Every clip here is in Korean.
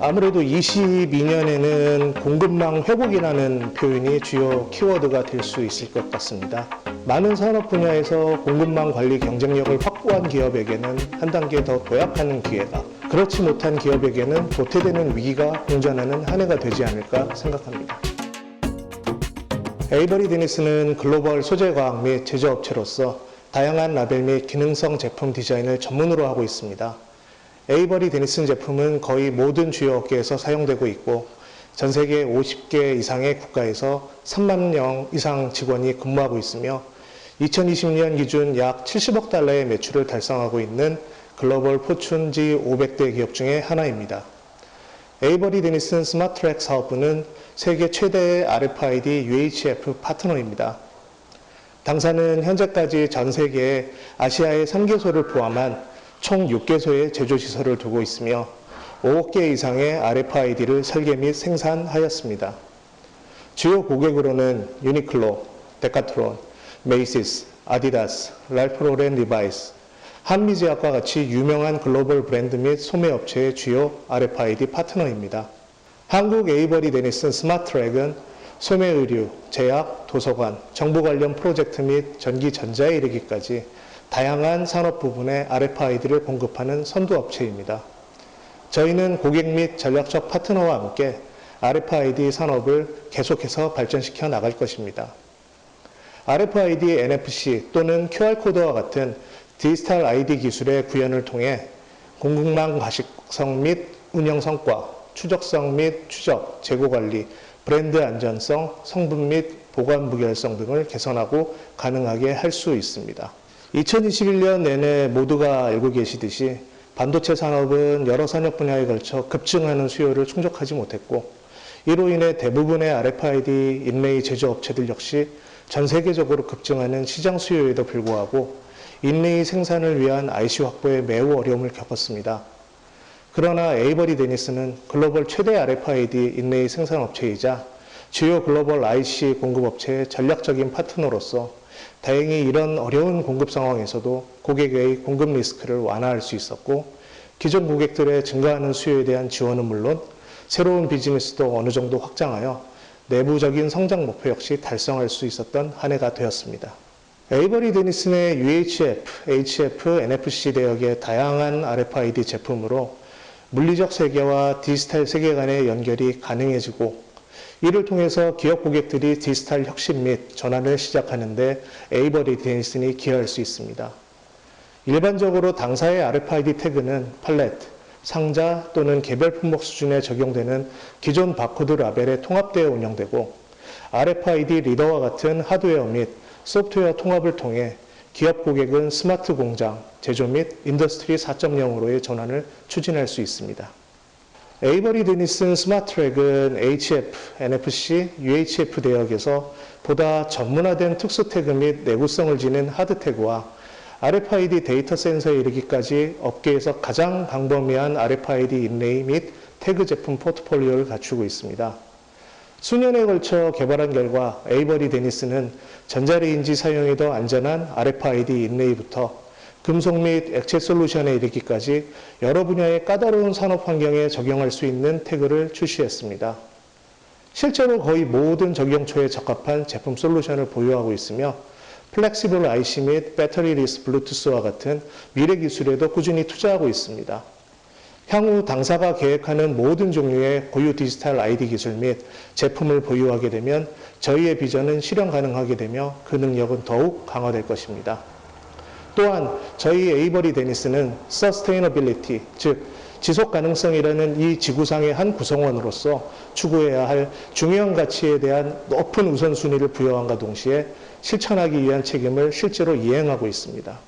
아무래도 22년에는 공급망 회복이라는 표현이 주요 키워드가 될 수 있을 것 같습니다. 많은 산업 분야에서 공급망 관리 경쟁력을 확보한 기업에게는 한 단계 더 도약하는 기회가, 그렇지 못한 기업에게는 도태되는 위기가 공전하는 한 해가 되지 않을까 생각합니다. 에이버리 데니스는 글로벌 소재과학 및 제조업체로서 다양한 라벨 및 기능성 제품 디자인을 전문으로 하고 있습니다. 에이버리 데니슨 제품은 거의 모든 주요 업계에서 사용되고 있고 전 세계 50개 이상의 국가에서 3만 명 이상 직원이 근무하고 있으며 2020년 기준 약 70억 달러의 매출을 달성하고 있는 글로벌 포춘지 500대 기업 중에 하나입니다. 에이버리 데니슨 스마트트랙 사업부는 세계 최대의 RFID UHF 파트너입니다. 당사는 현재까지 전 세계 아시아의 3개소를 포함한 총 6개소의 제조시설을 두고 있으며 5억 개 이상의 RFID를 설계 및 생산하였습니다. 주요 고객으로는 유니클로, 데카트론, 메이시스, 아디다스, 랄프로렌 리바이스, 한미제약과 같이 유명한 글로벌 브랜드 및 소매업체의 주요 RFID 파트너입니다. 한국 에이버리 데니슨 스마트트랙은 소매의류, 제약, 도서관, 정보 관련 프로젝트 및 전기 전자에 이르기까지 다양한 산업 부분에 RFID를 공급하는 선도업체입니다. 저희는 고객 및 전략적 파트너와 함께 RFID 산업을 계속해서 발전시켜 나갈 것입니다. RFID NFC 또는 QR코드와 같은 디지털 ID 기술의 구현을 통해 공급망 과식성 및 운영 성과, 추적성 및 추적, 재고 관리, 브랜드 안전성, 성분 및 보관 무결성 등을 개선하고 가능하게 할 수 있습니다. 2021년 내내 모두가 알고 계시듯이 반도체 산업은 여러 산업 분야에 걸쳐 급증하는 수요를 충족하지 못했고 이로 인해 대부분의 RFID 인레이 제조업체들 역시 전 세계적으로 급증하는 시장 수요에도 불구하고 인레이 생산을 위한 IC 확보에 매우 어려움을 겪었습니다. 그러나 에이버리 데니스는 글로벌 최대 RFID 인레이 생산업체이자 주요 글로벌 IC 공급업체의 전략적인 파트너로서 다행히 이런 어려운 공급 상황에서도 고객의 공급 리스크를 완화할 수 있었고 기존 고객들의 증가하는 수요에 대한 지원은 물론 새로운 비즈니스도 어느 정도 확장하여 내부적인 성장 목표 역시 달성할 수 있었던 한 해가 되었습니다. 에이버리 데니슨의 UHF, HF, NFC 대역의 다양한 RFID 제품으로 물리적 세계와 디지털 세계 간의 연결이 가능해지고 이를 통해서 기업 고객들이 디지털 혁신 및 전환을 시작하는데 에이버 리 데니슨이 기여할 수 있습니다. 일반적으로 당사의 RFID 태그는 팔렛, 상자 또는 개별 품목 수준에 적용되는 기존 바코드 라벨에 통합되어 운영되고 RFID 리더와 같은 하드웨어 및 소프트웨어 통합을 통해 기업 고객은 스마트 공장, 제조 및 인더스트리 4.0으로의 전환을 추진할 수 있습니다. 에이버리 데니슨 스마트트랙은 HF, NFC, UHF 대역에서 보다 전문화된 특수 태그 및 내구성을 지닌 하드 태그와 RFID 데이터 센서에 이르기까지 업계에서 가장 광범위한 RFID 인레이 및 태그 제품 포트폴리오를 갖추고 있습니다. 수년에 걸쳐 개발한 결과 에이버리 데니스는 전자레인지 사용에 더 안전한 RFID 인레이부터 금속 및 액체 솔루션에 이르기까지 여러 분야의 까다로운 산업 환경에 적용할 수 있는 태그를 출시했습니다. 실제로 거의 모든 적용초에 적합한 제품 솔루션을 보유하고 있으며 플렉시블 IC 및 배터리 리스 블루투스와 같은 미래 기술에도 꾸준히 투자하고 있습니다. 향후 당사가 계획하는 모든 종류의 고유 디지털 ID 기술 및 제품을 보유하게 되면 저희의 비전은 실현 가능하게 되며 그 능력은 더욱 강화될 것입니다. 또한 저희 에이버리 데니스는 서스테이너빌리티, 즉 지속 가능성이라는 이 지구상의 한 구성원으로서 추구해야 할 중요한 가치에 대한 높은 우선순위를 부여함과 동시에 실천하기 위한 책임을 실제로 이행하고 있습니다.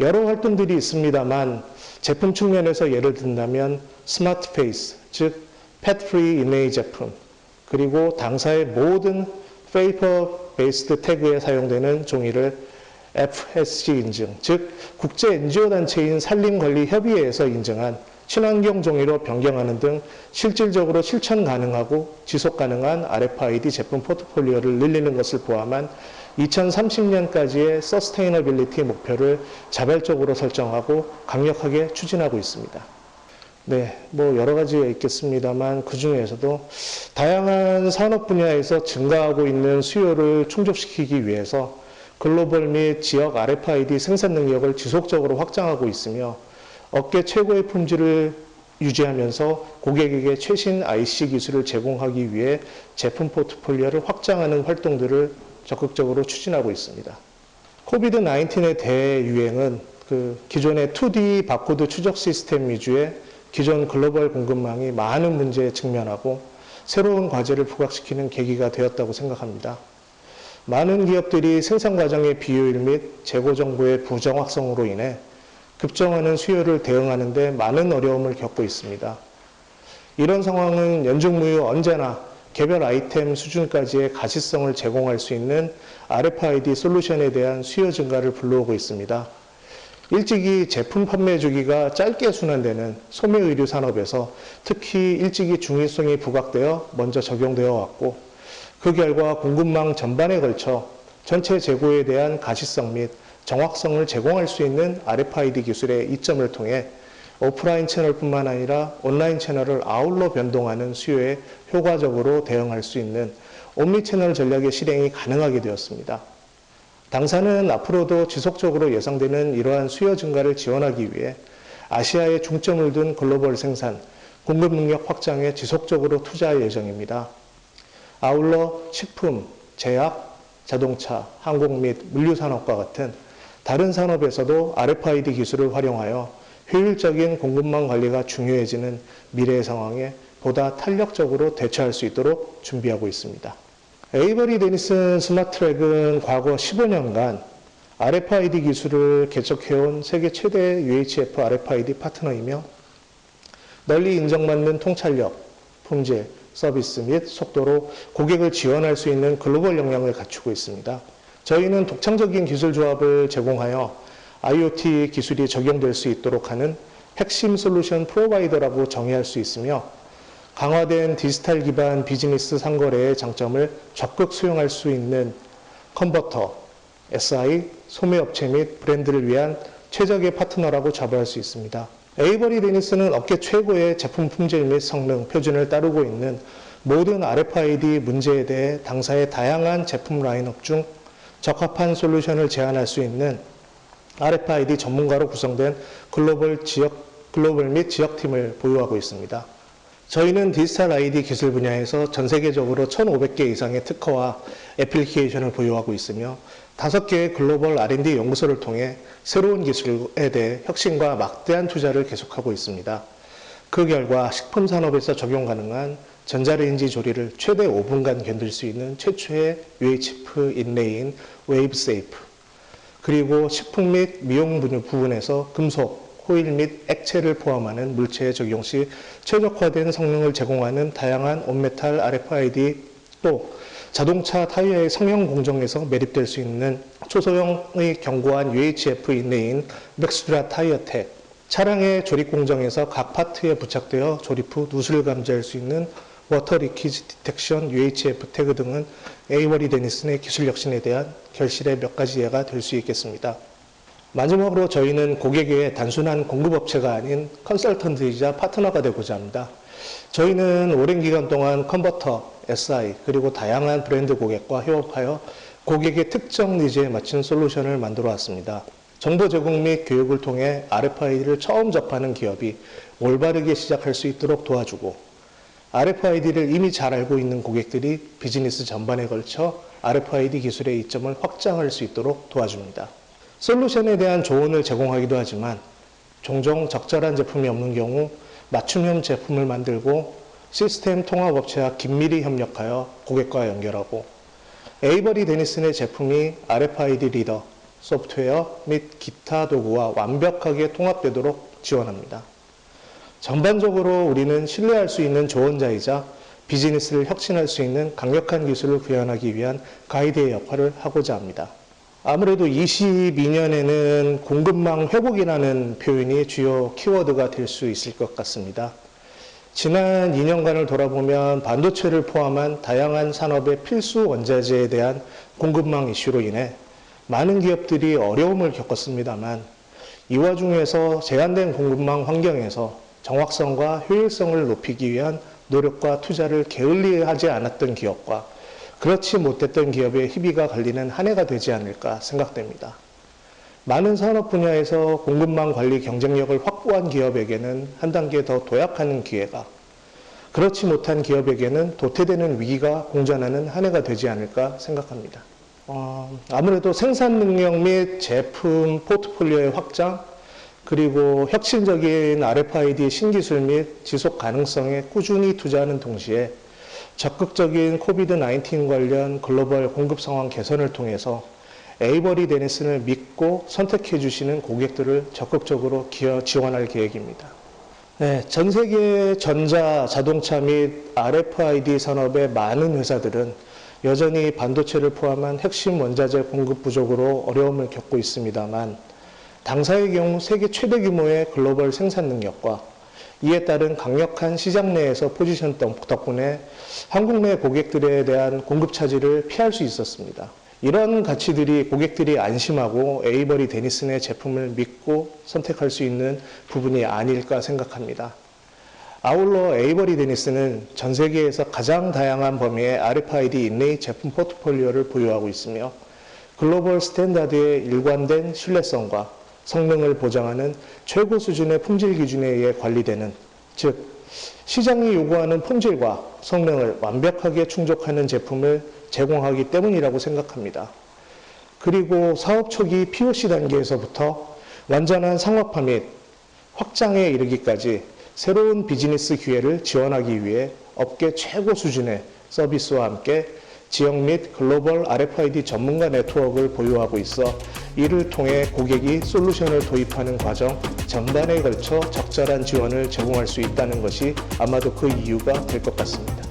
여러 활동들이 있습니다만 제품 측면에서 예를 든다면 스마트 페이스, 즉 펫 프리 인레이 제품, 그리고 당사의 모든 페이퍼 베이스드 태그에 사용되는 종이를 FSC 인증, 즉 국제 NGO 단체인 산림관리협의회에서 인증한 친환경 종이로 변경하는 등 실질적으로 실천 가능하고 지속 가능한 RFID 제품 포트폴리오를 늘리는 것을 포함한 2030년까지의 서스테이너빌리티 목표를 자발적으로 설정하고 강력하게 추진하고 있습니다. 네, 뭐 여러 가지가 있겠습니다만 그 중에서도 다양한 산업 분야에서 증가하고 있는 수요를 충족시키기 위해서 글로벌 및 지역 RFID 생산 능력을 지속적으로 확장하고 있으며 업계 최고의 품질을 유지하면서 고객에게 최신 IC 기술을 제공하기 위해 제품 포트폴리오를 확장하는 활동들을 적극적으로 추진하고 있습니다. 코비드 19의 대유행은 그 기존의 2D 바코드 추적 시스템 위주의 기존 글로벌 공급망이 많은 문제에 직면하고 새로운 과제를 부각시키는 계기가 되었다고 생각합니다. 많은 기업들이 생산 과정의 비효율 및 재고 정보의 부정확성으로 인해 급증하는 수요를 대응하는 데 많은 어려움을 겪고 있습니다. 이런 상황은 연중무휴 언제나 개별 아이템 수준까지의 가시성을 제공할 수 있는 RFID 솔루션에 대한 수요 증가를 불러오고 있습니다. 일찍이 제품 판매 주기가 짧게 순환되는 소매 의류 산업에서 특히 일찍이 중요성이 부각되어 먼저 적용되어 왔고 그 결과 공급망 전반에 걸쳐 전체 재고에 대한 가시성 및 정확성을 제공할 수 있는 RFID 기술의 이점을 통해 오프라인 채널뿐만 아니라 온라인 채널을 아울러 변동하는 수요에 효과적으로 대응할 수 있는 옴니 채널 전략의 실행이 가능하게 되었습니다. 당사는 앞으로도 지속적으로 예상되는 이러한 수요 증가를 지원하기 위해 아시아에 중점을 둔 글로벌 생산, 공급 능력 확장에 지속적으로 투자할 예정입니다. 아울러 식품, 제약, 자동차, 항공 및 물류 산업과 같은 다른 산업에서도 RFID 기술을 활용하여 효율적인 공급망 관리가 중요해지는 미래의 상황에 보다 탄력적으로 대처할 수 있도록 준비하고 있습니다. 에이버리 데니슨 스마트트랙은 과거 15년간 RFID 기술을 개척해온 세계 최대 UHF RFID 파트너이며 널리 인정받는 통찰력, 품질, 서비스 및 속도로 고객을 지원할 수 있는 글로벌 역량을 갖추고 있습니다. 저희는 독창적인 기술 조합을 제공하여 IoT 기술이 적용될 수 있도록 하는 핵심 솔루션 프로바이더라고 정의할 수 있으며 강화된 디지털 기반 비즈니스 상거래의 장점을 적극 수용할 수 있는 컨버터, SI, 소매업체 및 브랜드를 위한 최적의 파트너라고 자부할 수 있습니다. 에이버리 데니스는 업계 최고의 제품 품질 및 성능 표준을 따르고 있는 모든 RFID 문제에 대해 당사의 다양한 제품 라인업 중 적합한 솔루션을 제안할 수 있는 RFID 전문가로 구성된 글로벌 지역 글로벌 및 지역팀을 보유하고 있습니다. 저희는 디지털 아이디 기술 분야에서 전 세계적으로 1,500개 이상의 특허와 애플리케이션을 보유하고 있으며 5개의 글로벌 R&D 연구소를 통해 새로운 기술에 대해 혁신과 막대한 투자를 계속하고 있습니다. 그 결과 식품 산업에서 적용 가능한 전자레인지 조리를 최대 5분간 견딜 수 있는 최초의 UHF 인레인 웨이브 세이프 그리고 식품 및 미용 부분에서 금속, 호일 및 액체를 포함하는 물체에 적용 시 최적화된 성능을 제공하는 다양한 온메탈 RFID 또 자동차 타이어의 성형 공정에서 매립될 수 있는 초소형의 견고한 UHF 인레인 맥스드라 타이어 텍 차량의 조립 공정에서 각 파트에 부착되어 조립 후 누수를 감지할 수 있는 워터 리퀴지 디텍션 UHF 태그 등은 에이버리 데니슨의 기술 혁신에 대한 결실의 몇 가지 예가 될 수 있겠습니다. 마지막으로 저희는 고객의 단순한 공급업체가 아닌 컨설턴트이자 파트너가 되고자 합니다. 저희는 오랜 기간 동안 컨버터, SI, 그리고 다양한 브랜드 고객과 협업하여 고객의 특정 니즈에 맞춘 솔루션을 만들어 왔습니다. 정보 제공 및 교육을 통해 RFID를 처음 접하는 기업이 올바르게 시작할 수 있도록 도와주고 RFID를 이미 잘 알고 있는 고객들이 비즈니스 전반에 걸쳐 RFID 기술의 이점을 확장할 수 있도록 도와줍니다. 솔루션에 대한 조언을 제공하기도 하지만 종종 적절한 제품이 없는 경우 맞춤형 제품을 만들고 시스템 통합 업체와 긴밀히 협력하여 고객과 연결하고 에이버리 데니슨의 제품이 RFID 리더, 소프트웨어 및 기타 도구와 완벽하게 통합되도록 지원합니다. 전반적으로 우리는 신뢰할 수 있는 조언자이자 비즈니스를 혁신할 수 있는 강력한 기술을 구현하기 위한 가이드의 역할을 하고자 합니다. 아무래도 22년에는 공급망 회복이라는 표현이 주요 키워드가 될 수 있을 것 같습니다. 지난 2년간을 돌아보면 반도체를 포함한 다양한 산업의 필수 원자재에 대한 공급망 이슈로 인해 많은 기업들이 어려움을 겪었습니다만 이 와중에서 제한된 공급망 환경에서 정확성과 효율성을 높이기 위한 노력과 투자를 게을리하지 않았던 기업과 그렇지 못했던 기업의 희비가 갈리는 한 해가 되지 않을까 생각됩니다. 많은 산업 분야에서 공급망 관리 경쟁력을 확보한 기업에게는 한 단계 더 도약하는 기회가, 그렇지 못한 기업에게는 도태되는 위기가 공전하는 한 해가 되지 않을까 생각합니다. 어, 아무래도 생산 능력 및 제품 포트폴리오의 확장, 그리고 혁신적인 RFID 신기술 및 지속 가능성에 꾸준히 투자하는 동시에 적극적인 코비드-19 관련 글로벌 공급 상황 개선을 통해서 에이버리 데니슨을 믿고 선택해 주시는 고객들을 적극적으로 기여, 지원할 계획입니다. 네, 전 세계 전자, 자동차 및 RFID 산업의 많은 회사들은 여전히 반도체를 포함한 핵심 원자재 공급 부족으로 어려움을 겪고 있습니다만 당사의 경우 세계 최대 규모의 글로벌 생산 능력과 이에 따른 강력한 시장 내에서 포지션 덕분에 한국 내 고객들에 대한 공급 차질을 피할 수 있었습니다. 이런 가치들이 고객들이 안심하고 에이버리 데니슨의 제품을 믿고 선택할 수 있는 부분이 아닐까 생각합니다. 아울러 에이버리 데니스는 전 세계에서 가장 다양한 범위의 RFID 인레이 제품 포트폴리오를 보유하고 있으며 글로벌 스탠다드의 일관된 신뢰성과 성능을 보장하는 최고 수준의 품질 기준에 의해 관리되는 즉 시장이 요구하는 품질과 성능을 완벽하게 충족하는 제품을 제공하기 때문이라고 생각합니다. 그리고 사업 초기 POC 단계에서부터 완전한 상업화 및 확장에 이르기까지 새로운 비즈니스 기회를 지원하기 위해 업계 최고 수준의 서비스와 함께 지역 및 글로벌 RFID 전문가 네트워크를 보유하고 있어 이를 통해 고객이 솔루션을 도입하는 과정 전반에 걸쳐 적절한 지원을 제공할 수 있다는 것이 아마도 그 이유가 될 것 같습니다.